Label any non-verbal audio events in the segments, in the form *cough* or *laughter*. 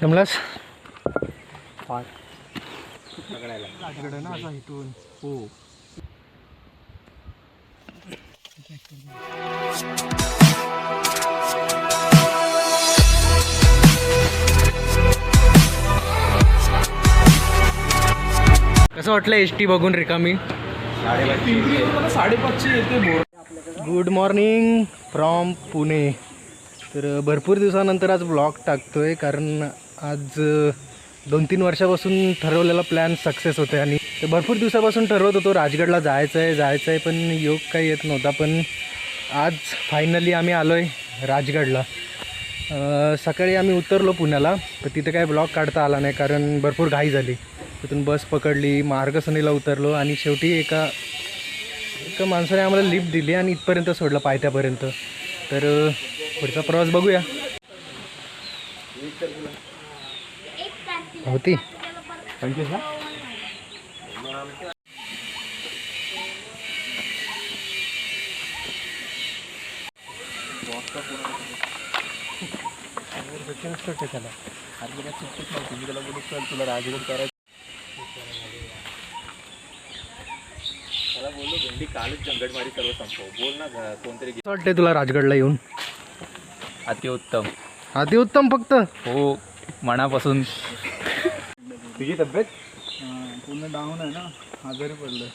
जमलास हो कसं वाटलं एस टी बघून रिकामी? साडेपाचशे येते गुड मॉर्निंग फ्रॉम पुणे. तर भरपूर दिवसानंतर आज ब्लॉग टाकतोय कारण आज दोन तीन वर्षापासून ठरवलेला प्लॅन सक्सेस होते आणि भरपूर दिवसापासून ठरवत होतो राजगडला जायचं आहे जायचं आहे पण योग काही येत नव्हता. पण आज फायनली आम्ही आलो आहे राजगडला सकाळी आम्ही उतरलो पुण्याला तर तिथे काय ब्लॉग काढता आला नाही कारण भरपूर घाई झाली. तिथून बस पकडली मार्गसनीला उतरलो आणि शेवटी एका एका माणसाने आम्हाला लिफ्ट दिली आणि इथपर्यंत सोडलं पायथ्यापर्यंत. तर पुढचा प्रवास बघूया. होती. पंचवीस ना? तुला राजगड करायचं मला बोललो भेंडी कालच सर्व संपव बोल ना कोणतरी कसं वाटतंय तुला राजगडला येऊन? अतिउत्तम. अतिउत्तम फक्त? हो मनापासून. तुझी तब्येत? पूर्ण डाऊन आहे ना. आजारी पडलं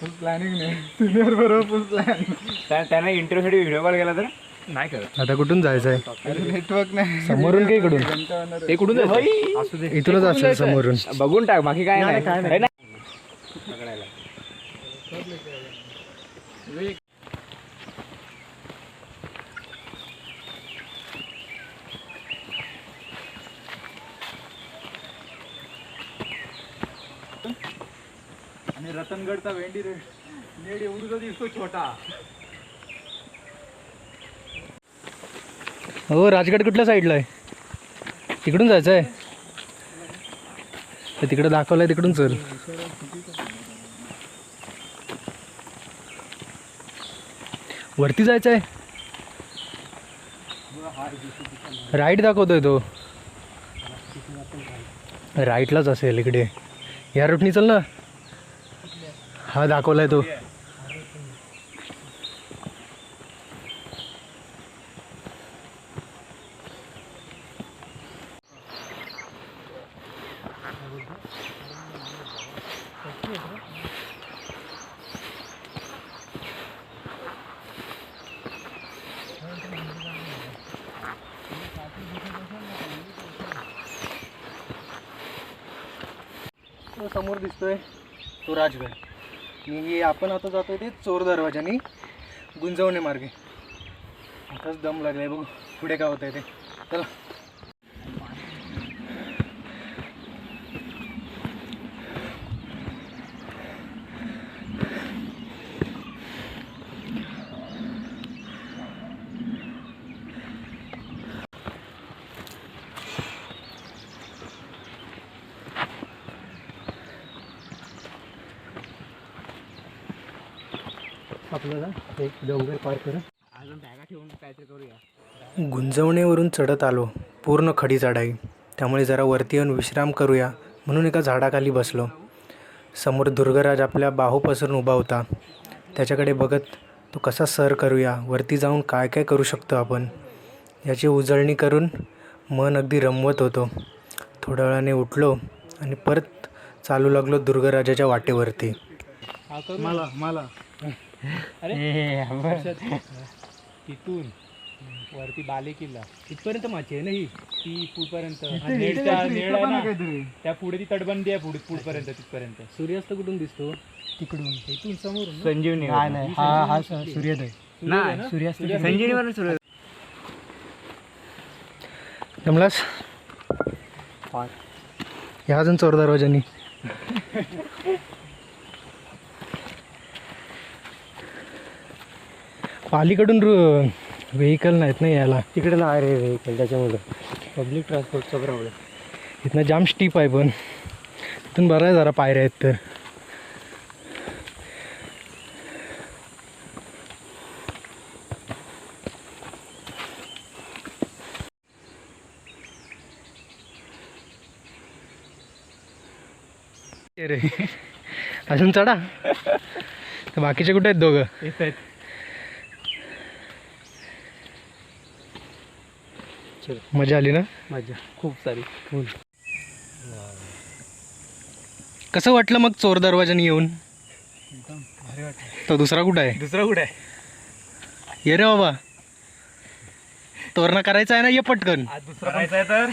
फुल प्लॅनिंग नाही. सिनियर बरोबर फुल प्लॅन त्यांना इंटरव्ह्यूसाठी व्हिडिओ कॉल केला तर? नाही करत. आता कुठून जायचं आहे नेटवर्क नाही. समोरून की इकडून? ते कुठून इथूनच असेल समोरून. बघून टाक बाकी काय नाही आणि रतनगडचा भेंडी नेड एवढा दिसतो छोटा. हो राजगड कुठल्या साईडला आहे? तिकडून जायचं आहे तर तिकडे दाखवलंय तिकडून चल वरती जायचं आहे राईट दाखवतोय तो. राईटलाच असेल इकडे. या रूटनी चल ना. हा दाखवलाय तो तो आपण आता जातोय ते चोर दरवाजाने गुंजवणे मार्गे. आताच दम लागलाय बघू पुढे काय होतंय ते. चला. आपल्याला एक डोंगर पार कर गुंजवणीवरून चढत आलो. पूर्ण खडी चढाई. त्यामुळे जरा वरती येऊन विश्राम करूया म्हणून एका झाडाखाली बसलो. समोर दुर्गराज आपल्या बाहू पसरून उभा होता. त्याच्याकडे बघत तो कसा सर करूया? वरती जाऊन काय काय करू शकतो आपण? याची उजळणी करून मन अगदी रमवत होतो. थोड्या वेळाने उठलो आणि परत चालू लागलो दुर्गराजाच्या वाटेवरती. मला मला. तिथून वरती बाले किल्ला इथपर्यंत माझी आहे ना ही? ती पुढपर्यंत. त्या पुढे ती तटबंदी आहे पुढे पुढपर्यंत तिथपर्यंत. सूर्यास्त कुठून दिसतो? तिकडून. इथून समोरून संजीवनी नाही नाही हा हा सूर्योदय. नाही सूर्यास्त संजीवनी सूर्य जमलास ह्या अजून चोर दरवाजानी *laughs* अलीकडून व्हेकल नाहीत ना यायला. तिकडे ना रे व्हेकल त्याच्यामुळं. पब्लिक ट्रान्सपोर्टचा प्रॉब्लेम इथनं जाम स्टीप आहे पण. इथून बरं आहे जरा पायऱ्या आहेत तर. अजून चढा. तर बाकीचे कुठे आहेत दोघं? येत आहेत. मजा आली ना? मजा. खूप सारी. फुल. कसं वाटलं मग चोर दरवाजाने येऊन? एकदम भारी वाटलं. तो दुसरा कुठं आहे? दुसरा कुठे आहे? ये रे बाबा. तोरणा करायचा आहे ना ये पटकन. आज दुसरा करायचा आहे तर?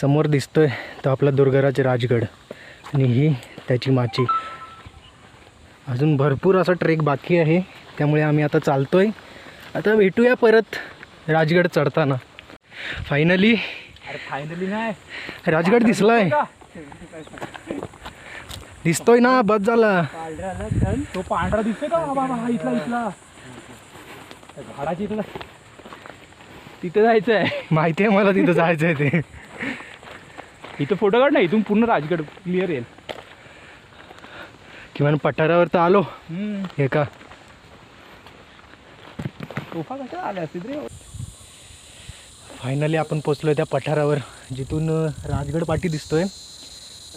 समोर दिसतोय तो आपला दुर्गाराज राजगड. आणि ही त्याची माची. अजून भरपूर असा ट्रेक बाकी आहे. त्यामुळे आम्ही आता चालतोय. आता भेटूया परत राजगड चढताना. फायनली फायनली नाही. राजगड दिसलाय. दिसतोय ना बस झाला. तो पांढरा दिसतोय का? बाबा हा इथला इथला. झाडाची इथला तिथे जायचं आहे माहिती आहे मला तिथं जायचं आहे ते. *laughs* इथं फोटो काढ ना इथून पूर्ण राजगड क्लिअर येईल. किमान पठारावर तर आलो. हे का? सोफा कशा आले असतील रे? फायनली आपण पोचलो त्या पठारावर जिथून राजगड पाटी दिसतोय.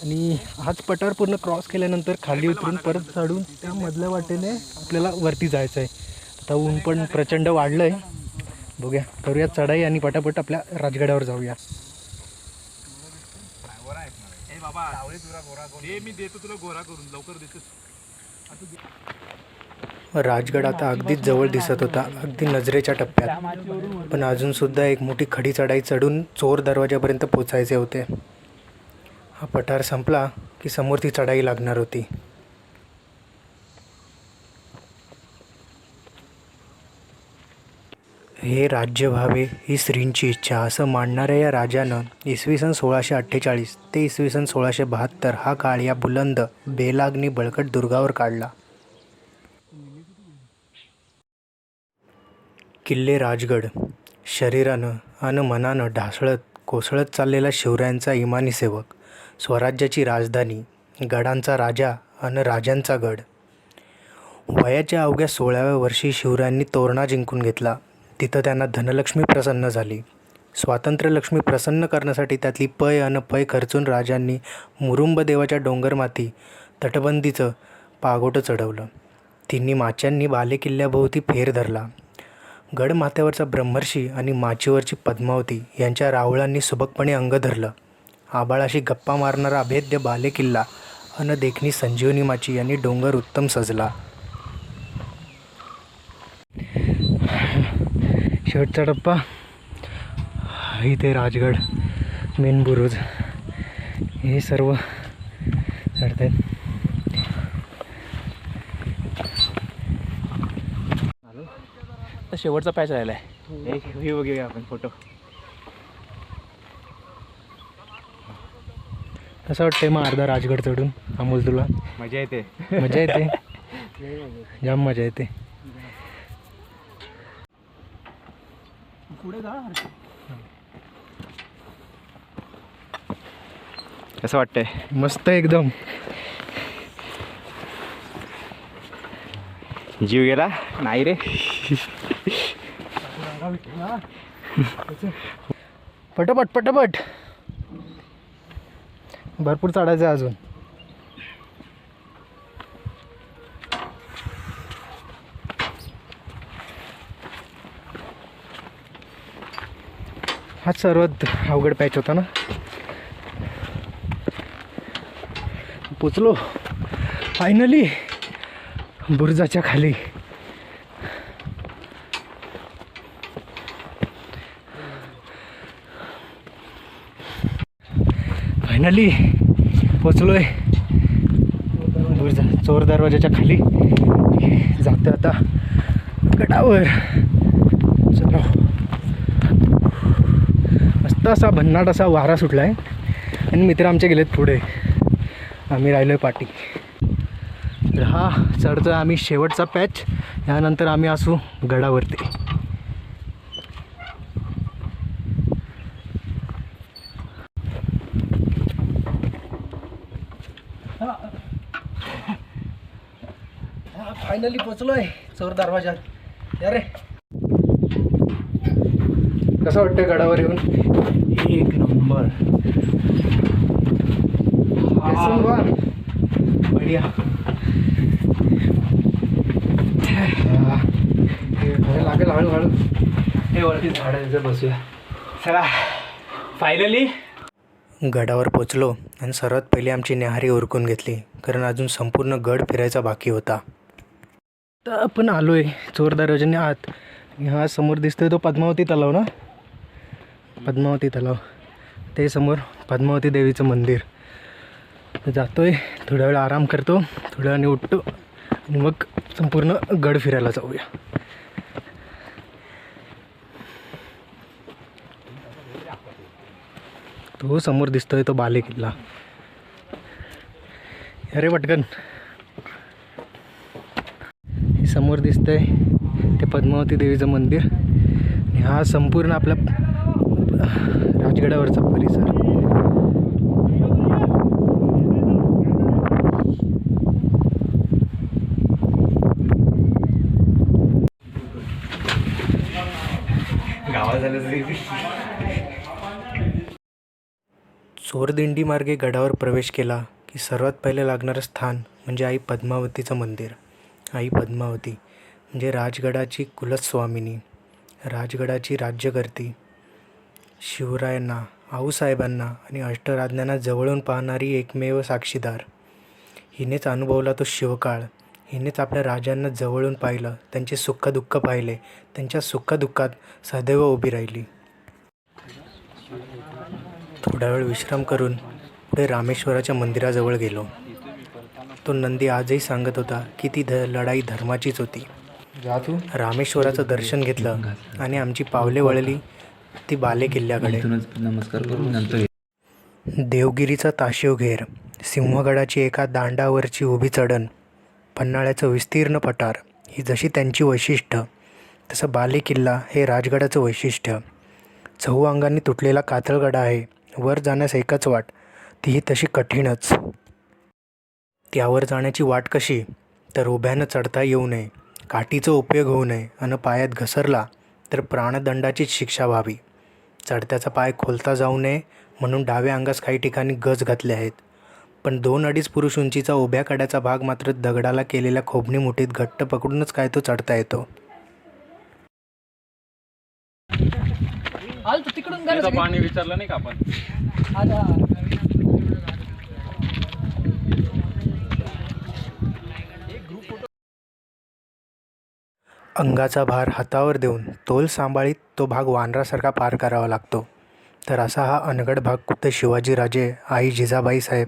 आणि हाच पठार पूर्ण क्रॉस केल्यानंतर खाली उतरून परत चढून त्या मधल्या वाटेने आपल्याला वरती जायचं आहे आता ऊन पण प्रचंड वाढलं आहे बघूया करूया चढाई आणि पटापट आपल्या राजगडावर जाऊया. मी देतो तुला गोरा करून लवकर देतो राजगड आता अगदीच जवळ दिसत होता अगदी नजरेच्या टप्प्यात. पण अजूनसुद्धा एक मोठी खडी चढाई चढून चोर दरवाजापर्यंत पोचायचे होते. हा पठार संपला की समोर ती चढाई लागणार होती. हे राज्य व्हावे ही श्रींची इच्छा असं मांडणाऱ्या या राजानं इसवी सन सोळाशे अठ्ठेचाळीस ते इसवी सन सोळाशे बहात्तर हा काळ या बुलंद बेलाग्नी बळकट दुर्गावर काढला. किल्ले राजगड शरीरानं आणि मनानं ढासळत कोसळत चाललेला शिवरायांचा इमानी सेवक स्वराज्याची राजधानी गडांचा राजा आणि राजांचा गड. वयाच्या अवघ्या सोळाव्या वर्षी शिवरायांनी तोरणा जिंकून घेतला. तिथं त्यांना धनलक्ष्मी प्रसन्न झाली. स्वातंत्र्यलक्ष्मी प्रसन्न करण्यासाठी त्यातली पय अन पय खर्चून राजांनी मुरुंब देवाच्या डोंगरमाती तटबंदीचं पागोटं चढवलं. तिन्ही माच्यांनी बालेकिल्ल्याभोवती फेर धरला. गडमाथ्यावरचा ब्रह्मर्षी आणि माचीवरची पद्मावती यांच्या राहुळांनी सुबकपणे अंग धरलं. आबाळाशी गप्पा मारणारा अभेद्य बालेकिल्ला अन देखणी संजीवनी माची यांनी डोंगर उत्तम सजला. शेवटचा टप्पा. इथे राजगड मेन बुरुज. हे सर्व चढत आहेत तर शेवटचा पॅच राहिला आहे हे बघूया आपण फोटो कसं वाटतंय मग अर्धा राजगड चढून अमोल तुला? मजा येते. मजा येते? *laughs* जाम मजा येते. पुढे जा कसं वाटतंय? मस्त एकदम. जीव गेला? नाही रे. पटापट पटापट. भरपूर चढायचं अजून. हाच सर्वात अवघड पॅच होता ना. पोचलो. फायनली बुर्जाच्या खाली. फायनली पोचलोय. बुर्जा चोर दरवाजाच्या खाली. जातो आता गडावर चलो मस्त असा भन्नाट असा वारा सुटला आहे आणि मित्र आमचे गेलेत पुढे. आम्ही राहिलो आहे पाठी तर हा चढतो आम्ही शेवटचा पॅच. यानंतर आम्ही असू गडावरती. फायनली पोचलो चोर दरवाजा या रे. कसं वाटतं गडावर येऊन? एक नंबर. बढिया. हे लागेल हळूहळू. हे वरती झाडाचं बसूया. चला फायनली गडावर पोचलो आणि सर्वात पहिले आमची न्याहारी उरकून घेतली कारण अजून संपूर्ण गड फिरायचा बाकी होता. तर आपण आलो आहे चोर दरवाजाने आत हा समोर दिसतोय तो पद्मावती तलाव ना? पद्मावती तलाव. ते समोर पद्मावती देवीचं मंदिर. जातोय थोड्या वेळ आराम करतो थोड्या वेळाने उठतो आणि मग संपूर्ण गड फिरायला जाऊया. तो समोर दिसतोय तो बाले किल्ला. अरे पटकन. हे समोर दिसतंय ते पद्मावती देवीचं मंदिर. आणि हा संपूर्ण आपला राजगडावरचा परिसर. गावात चोरदिंडी मार्गे गडावर प्रवेश केला की सर्वात पहिले लागणारं स्थान म्हणजे आई पद्मावतीचं मंदिर. आई पद्मावती म्हणजे राजगडाची कुलस्वामिनी. राजगडाची राज्यकर्ती शिवरायांना आऊसाहेबांना आणि अष्टराज्ञांना जवळून पाहणारी एकमेव साक्षीदार. हिनेच अनुभवला तो शिवकाळ. हिनेच आपल्या राजांना जवळून पाहिलं त्यांचे सुखदुःख पाहिले त्यांच्या सुखदुःखात सदैव उभी राहिली. थोडा वेळ विश्राम करून पुढे रामेश्वराच्या मंदिराजवळ गेलो. तो नंदी आजही सांगत होता की ती ध लढाई धर्माचीच होती. रामेश्वराचं दर्शन घेतलं आणि आमची पावले वळली ती बाले किल्ल्याकडे. नमस्कार करून नंतर देवगिरीचा ताशिवघेर सिंहगडाची एका दांडावरची उभी चढण पन्हाळ्याचं विस्तीर्ण पठार ही जशी त्यांची वैशिष्ट्य तसं बाले किल्ला हे राजगडाचं वैशिष्ट्य. चहू अंगांनी तुटलेला कातळगडा आहे वर जाण्यास एकच वाट तीही तशी कठीणच. त्यावर जाण्याची वाट कशी? तर उभ्यानं चढता येऊ नये काठीचा उपयोग होऊ नये आणि पायात घसरला तर प्राणदंडाचीच शिक्षा व्हावी. चढत्याचा पाय खोलता जाऊ नये म्हणून डाव्या अंगास काही ठिकाणी गज घातले आहेत. पण दोन अडीच पुरुष उंचीचा उभ्या कड्याचा भाग मात्र दगडाला केलेल्या खोबणी मुठीत घट्ट पकडूनच काय तो चढता येतो. पाणी विचारलं नाही का आपण? अंगाचा भार हातावर देऊन तोल सांभाळीत तो भाग वानरासारखा पार करावा लागतो. तर असा हा अनगड भाग खुद्द शिवाजीराजे आई जिजाबाई साहेब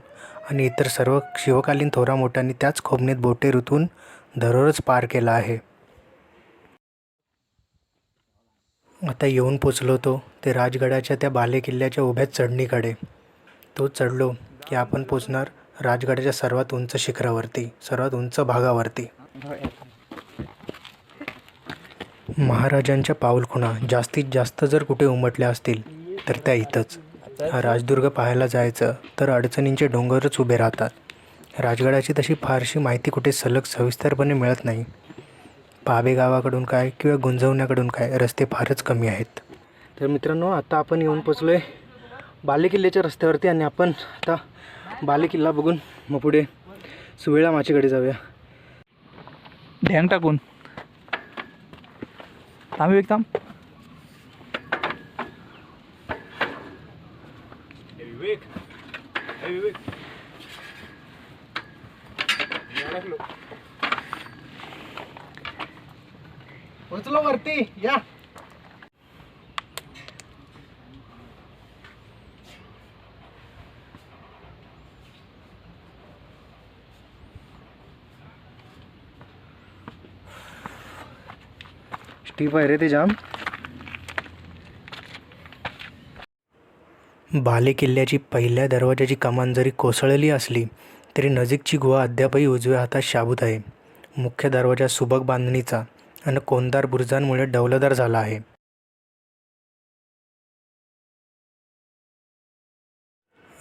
आणि इतर सर्व शिवकालीन थोरा मोठ्यांनी त्याच खोबणीत बोटे रुतून दररोज पार केला आहे. आता येऊन पोचलो तो ते राजगडाच्या त्या बाले किल्ल्याच्या उभ्या चढणीकडे. तो चढलो की आपण पोचणार राजगडाच्या सर्वात उंच शिखरावरती सर्वात उंच भागावरती. महाराजांच्या पाऊलखुणा जास्तीत जास्त जर कुठे उमटल्या असतील तर त्या इथंच. हा राजदुर्ग पाहायला जायचं तर अडचणींचे डोंगरच उभे राहतात. राजगडाची तशी फारशी माहिती कुठे सलग सविस्तरपणे मिळत नाही. पाबे गावाकडून काय किंवा गुंजवण्याकडून काय रस्ते फारच कमी आहेत. तर मित्रांनो आता आपण येऊन पोचलो आहे बालेकिल्ल्याच्या रस्त्यावरती आणि आपण आता बालेकिल्ला बघून मग पुढे सुवेळा माचीकडे जाऊया. ढ्यांग टाकून. थांब एक थांब पोचलो वरती या स्टीप आहे ते जाम. बाले किल्ल्याची पहिल्या दरवाजाची कमान जरी कोसळली असली तरी नजीकची गुहा अद्यापही उजव्या हातात शाबूत आहे. मुख्य दरवाजा सुबक बांधणीचा आणि कोंदार बुरुजांमुळे डौलदार झाला आहे.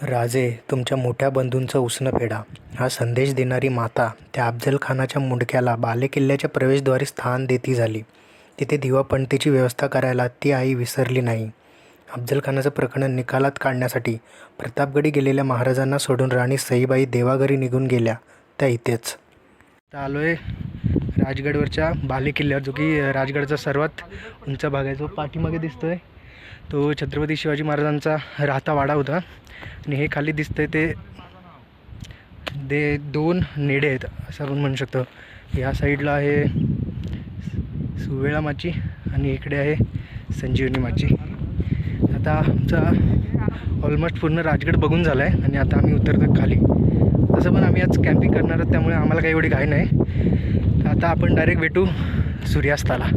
राजे तुमच्या मोठ्या बंधूंचा उसण फेडा. हा संदेश देणारी माता त्या अफजल खानाच्या मुंडक्याला बालेकिल्ल्याच्या प्रवेशद्वारी स्थान देती झाली. तिथे दिवापणतीची व्यवस्था करायला ती आई विसरली नाही. अफजलखानाचं प्रकरण निकालात काढण्यासाठी प्रतापगडी गेलेल्या महाराजांना सोडून राणी सईबाई देवाघरी निघून गेल्या. त्या इथेच. आलो आहे राजगडवरच्या बालेकिल्ल्यावर जो की राजगडचा सर्वात उंच भाग आहे. जो पाठीमागे दिसतोय तो छत्रपती शिवाजी महाराजांचा राहता वाडा होता. आणि हे खाली दिसतंय ते दे दोन नेडे आहेत असं आपण म्हणू शकतो. या साईडला आहे सुवेळा माची आणि इकडे आहे संजीवनी माची. आता आमचा ऑलमोस्ट पूर्ण राजगड बघून झाला आहे आणि आता आम्ही उतरतो खाली. तसं पण आम्ही आज कॅम्पिंग करणार आहोत त्यामुळे आम्हाला काही एवढी घाई नाही. आता आपण डायरेक्ट भेटू सूर्यास्ताला.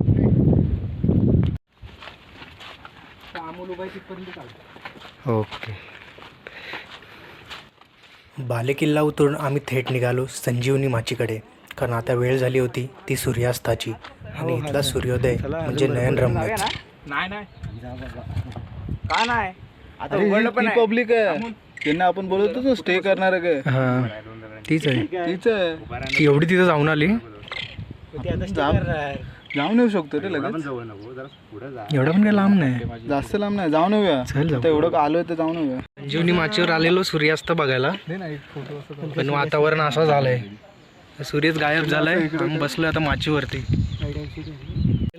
ओके. बालेकिल्ला उतरून आम्ही थेट निघालो संजीवनी माचीकडे. कारण आता वेळ झाली होती ती सूर्यास्ताची. आणि इथला सूर्योदय म्हणजे नयनरम्यच नाही नाही. का नाही? ही- ही. पब्लिक आहे. त्यांना आपण बोलत होतो स्टे करणार आहे. काय हां तीच आहे. तीच आहे. ती एवढी तिथं जाऊन आली? जाऊन येऊ शकतो रे लगेच. एवढं पण काही लांब नाही. जास्त लांब नाही जाऊन येऊया. आता एवढं आलोय तर जाऊन येऊया. संजीवनी माचीवर आलेलो सूर्यास्त बघायला. पण वातावरण असं झालंय. सूर्यच गायब झालाय. आम्ही बसलोय आता माचीवरती.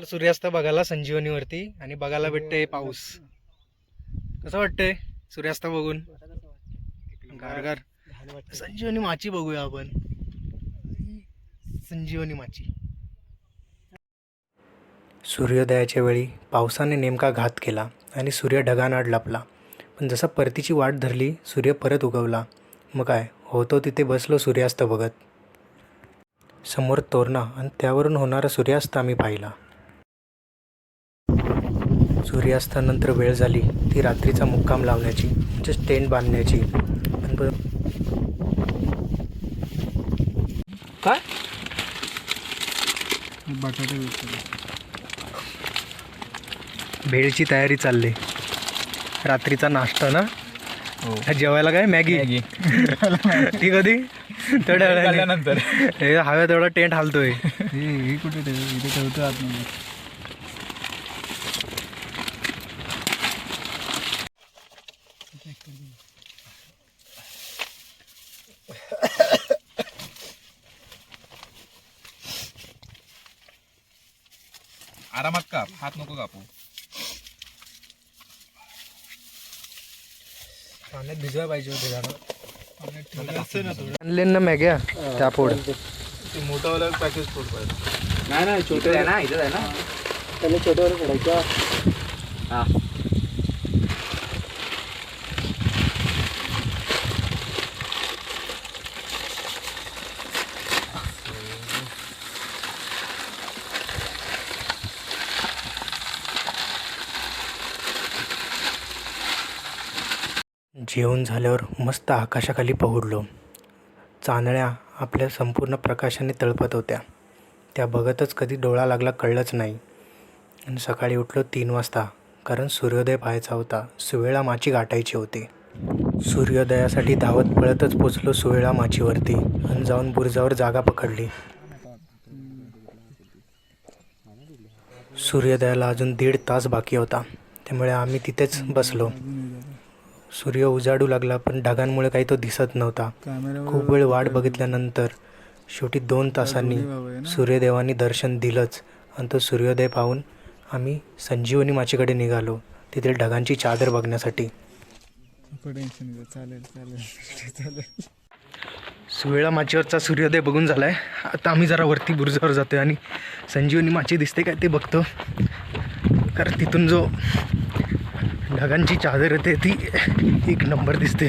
सूर्यास्त बघायला संजीवनीवरती आणि बघायला भेटतंय पाऊस. कसं वाटतंय सूर्यास्त बघून? गारगार संजीवनी माची बघूया आपण. संजीवनी माची. सूर्योदयाच्या वेळी पावसाने नेमका घात केला आणि सूर्य ढगानाड लपला. पण जसा परतीची वाट धरली सूर्य परत उगवला. मग काय? होतो तिथे बसलो सूर्यास्त बघत. समोर तोरणा आणि त्यावरून होणारा सूर्यास्त आम्ही पाहिला. सूर्यास्तानंतर वेळ झाली ती रात्रीचा मुक्काम लावण्याची म्हणजे टेंट बांधण्याची. काय? बटाटे भेळची तयारी चालली. रात्रीचा नाश्ता ना? जेवायला काय? मॅगी. ती कधी? *laughs* हे हव्या तेवढा टेंट हालतोय. ही कुठे ठेव इथे ठेवतो आतमध्ये. आरामात काप. हात नको कापू. पाण्यात भिजवाय पाहिजे होते आणले ना मॅग्या त्या पोड मोठावाला पॅकेज फूड पाहिजे. नाही नाही छोटे आहे ना इथं आहे ना. त्याला छोट्यावर पडायच्या हा. जेवण झाल्यावर मस्त आकाशाखाली पहुडलो. चांदण्या आपल्या संपूर्ण प्रकाशाने तळपत होत्या. त्या बघतच कधी डोळा लागला कळलंच नाही. आणि सकाळी उठलो तीन वाजता कारण सूर्योदय पाहायचा होता. सुवेळा माची गाठायची होती. सूर्योदयासाठी धावत पळतच पोचलो सुवेळा माचीवरती आणि जाऊन बुरजावर जागा पकडली. सूर्योदयाला अजून दीड तास बाकी होता. त्यामुळे आम्ही तिथेच बसलो. सूर्य उजाडू लागला पण ढगांमुळे काही तो दिसत नव्हता. खूप वेळ वाट बघितल्यानंतर शेवटी दोन तासांनी सूर्यदेवानी दर्शन दिलंच. आणि तो सूर्योदय पाहून आम्ही संजीवनी माचीकडे निघालो तिथे ढगांची चादर बघण्यासाठी. सुवेळा माचीवरचा सूर्योदय बघून झालाय. आता आम्ही जरा वरती बुरुजावर जातोय आणि संजीवनी माची दिसते काय ते बघतो. कारण तिथून जो ढगांची चादर येते ती एक नंबर दिसते.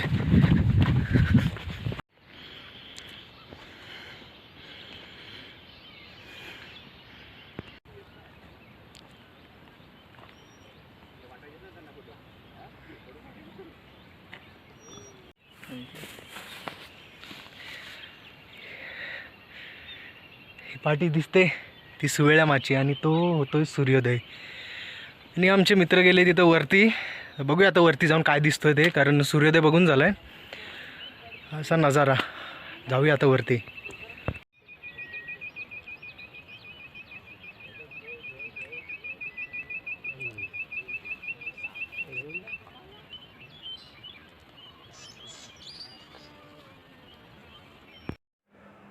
ही पाठी दिसते ती सुवेळ्या माची आणि तो होतोय सूर्योदय. आणि आमचे मित्र गेले तिथं वरती. बघूया आता वरती जाऊन काय दिसतोय ते कारण सूर्योदय बघून झालाय. असा नजारा. जाऊया आता वरती.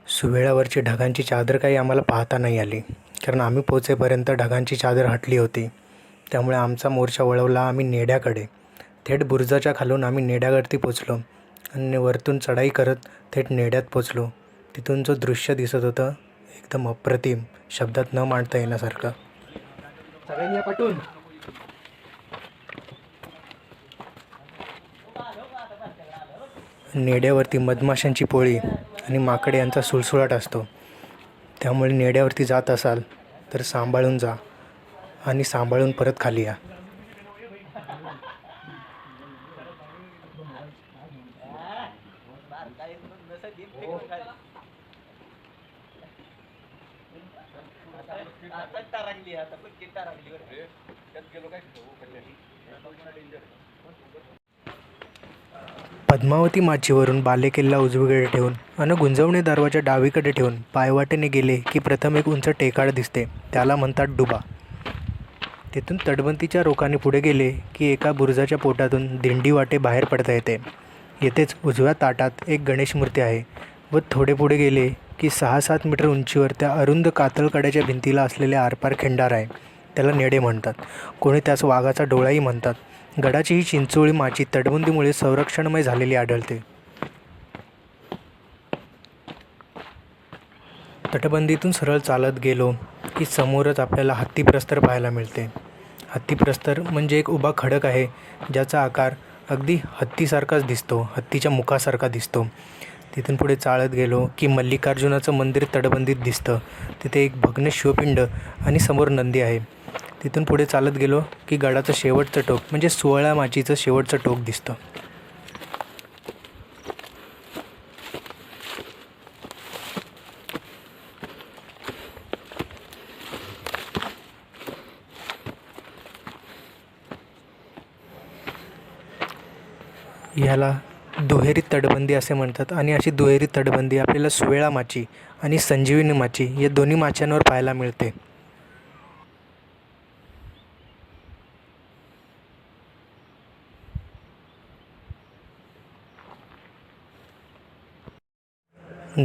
सुवेळावरची ढगांची चादर काही आम्हाला पाहता नाही आली कारण आम्ही पोचेपर्यंत ढगांची चादर हटली होती. त्यामुळे आमचा मोर्चा वळवला आम्ही नेड्याकडे. थेट बुरुजाच्या खालून आम्ही नेड्यावरती पोचलो आणि वरतून चढाई करत थेट नेड्यात पोचलो. तिथून जो दृश्य दिसत होतं एकदम अप्रतिम शब्दात न मांडता येण्यासारखं. सगळ्यांनी पटून. नेड्यावरती मधमाशांची पोळी आणि माकडे यांचा सुळसुळाट असतो. त्यामुळे नेड्यावरती जात असाल तर सांभाळून जा. आणि सांभाळून परत खाली या. पद्मावती माचीवरून बालेकिल्ला उजवीकडे ठेवून आणि गुंजवणे दरवाजा डावीकडे ठेवून पायवाटेने गेले की प्रथम एक उंच टेकाड दिसते. त्याला म्हणतात डुबा. तिथून तटबंदीच्या रोखाने पुढे गेले की एका बुरुजाच्या पोटातून दिंडी वाटे बाहेर पडता येते. येथेच उजव्या ताटात एक गणेश मूर्ती आहे व थोडे पुढे गेले की सहा सात मीटर उंचीवर त्या अरुंद कातळकड्याच्या भिंतीला असलेले आरपार खिंडार आहे. त्याला नेडे म्हणतात. कोणी त्यास वाघाचा डोळाही म्हणतात. गडाची ही चिंचोळी माची तटबंदीमुळे संरक्षणमय झालेली आढळते. तटबंदीतून सरळ चालत गेलो की समोरच आपल्याला हत्तीप्रस्तर पाहायला मिळते. हत्तीप्रस्तर म्हणजे एक उभा खडक आहे ज्याचा आकार अगदी हत्तीसारखाच दिसतो हत्तीच्या मुखासारखा दिसतो. तिथून पुढे चालत गेलो की मल्लिकार्जुनाचं मंदिर तटबंदीत दिसतं. तिथे एक भग्न शिवपिंड आणि समोर नंदी आहे. तिथून पुढे चालत गेलो की गडाचं शेवटचं टोक म्हणजे सोहळा माचीचं शेवटचं टोक दिसतं. ह्याला दुहेरी तटबंदी असे म्हणतात आणि अशी दुहेरी तटबंदी आपल्याला सुवेळा माची आणि संजीवनी माची या दोन्ही माच्यांवर पाहायला मिळते.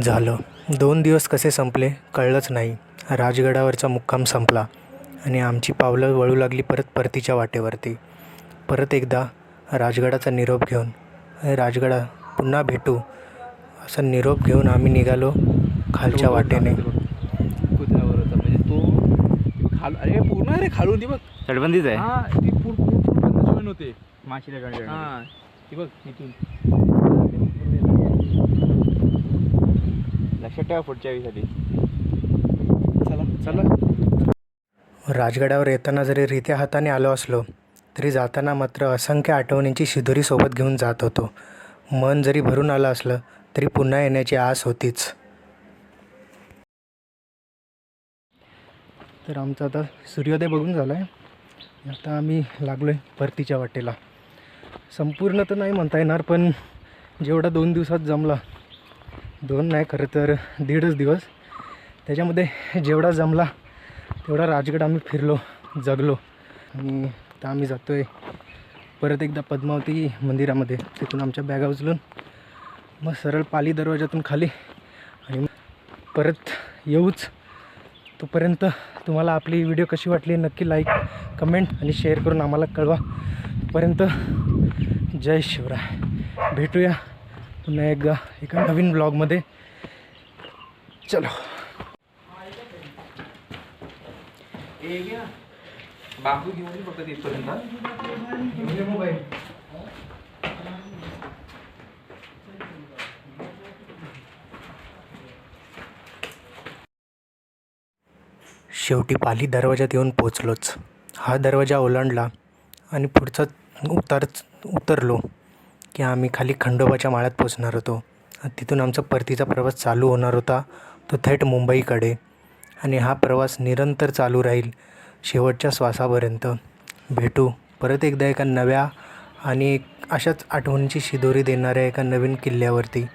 झालं. दोन दिवस कसे संपले कळलंच नाही. राजगडावरचा मुक्काम संपला आणि आमची पावलं वळू लागली परत परतीच्या वाटेवरती. परत एकदा राजगडाचा निरोप घेऊन "अरे राजगडा पुन्हा भेटू. असा निरोप घेऊन आम्ही निघालो खालच्या वाटेने. कुत्र्यावर होता? म्हणजे तो खाल अरे पूर्ण अरे खालून ती बघ. तटबंदीच आहे? हा ती पूर्ण पूर्ण जॉईन होते. माशीला joint हा ती बघ इथून. लक्षात ठेवा पुढच्या वेळीसाठी. चला चला. राजगडावर येताना जरी रित्या हाताने आलो असलो तरी जाताना मात्र असंख्य आठवणींची शिदोरी सोबत घेऊन जात होतो. मन जरी भरून आलं असलं तरी पुन्हा येण्याची आस होतीच. तर आमचा आता सूर्योदय बघून झाला आहे आता आम्ही लागलो आहे परतीच्या वाटेला. संपूर्ण तर नाही म्हणता येणार पण जेवढा दोन दिवसात जमला दोन नाही खरं तर दीडच दिवस. त्याच्यामध्ये जेवढा जमला तेवढा राजगड आम्ही फिरलो जगलो. आणि तर आम्ही जातो आहे परत एकदा पद्मावती मंदिरामध्ये तिथून आमच्या बॅगा उचलून मग सरळ पाली दरवाजातून खाली आणि मग परत येऊच. तोपर्यंत तुम्हाला आपली व्हिडिओ कशी वाटली नक्की लाईक कमेंट आणि शेअर करून आम्हाला कळवा. तोपर्यंत जय शिवराय. भेटूया पुन्हा एकदा एका नवीन ब्लॉगमध्ये चलो. बांबू घेऊन फक्त तिथपर्यंत. शेवटी पाली दरवाजात येऊन पोचलोच हा दरवाजा ओलांडला आणि पुढचा उतार उतरलो की आम्ही खाली खंडोबाच्या माळ्यात पोचणार होतो. तिथून आमचा परतीचा प्रवास चालू होणार होता तो थेट मुंबईकडे. आणि हा प्रवास निरंतर चालू राहील शेवटच्या श्वासापर्यंत. भेटू. परत एकदा एका नव्या आणि एक अशाच आठवणीची शिदोरी देणाऱ्या एका नवीन किल्ल्यावरती.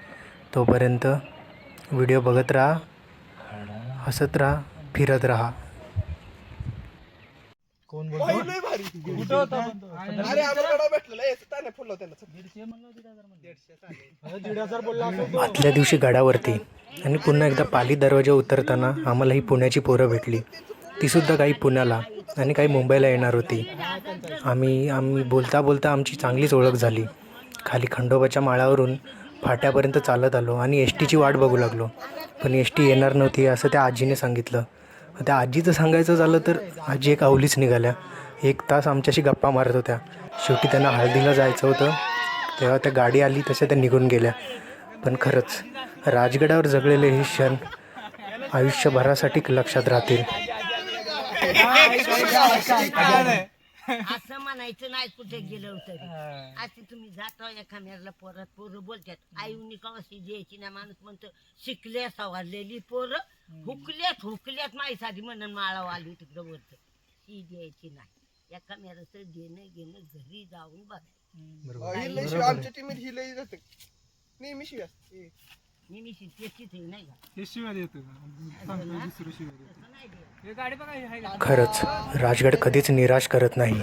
तोपर्यंत व्हिडिओ बघत राहा हसत राहा फिरत राहा. कोण. आदल्या दिवशी गडावरती आणि पुन्हा एकदा पाली दरवाजा उतरताना आम्हाला ही पुण्याची पोरं भेटली. तीसुद्धा काही पुण्याला आणि काही मुंबईला येणार होती. आम्ही आम्ही बोलता बोलता आमची चांगलीच ओळख झाली. खाली खंडोबाच्या माळावरून फाट्यापर्यंत चालत आलो आणि एस टीची वाट बघू लागलो. पण एस टी येणार नव्हती असं त्या आजीने सांगितलं. त्या आजीचं सांगायचं झालं तर आजी एक आवलीच निघाल्या. एक तास आमच्याशी गप्पा मारत होत्या. शेवटी त्यांना हळदीला जायचं होतं. तेव्हा त्या गाडी आली तशा त्या निघून गेल्या. पण खरंच राजगडावर जगलेले हे क्षण आयुष्यभरासाठी लक्षात राहतील. असं म्हणायचं नाही कुठे गेलं तरी. असे तुम्ही जाता एखाद्याला परत पोरं बोलतात आईनी कशी द्यायची ना माणूस म्हणतो शिकल्या सवारलेली पोरं हुकल्यात हुकल्यात माईसाठी म्हणून माळा आली तिकडं वरत. ही द्यायची नाही. एखाद्याचं देणं घेणं घरी जाऊन बघायचं आमच्या टीमीत ही लई जाते. नेहमी शिव्या मी मी त्याचीच आहे नाही का? शिवाय का? दुसरं शिवाय देतो. हे गाडी बघा हे आहे का? खरंच राजगड कधीच निराश करत नाही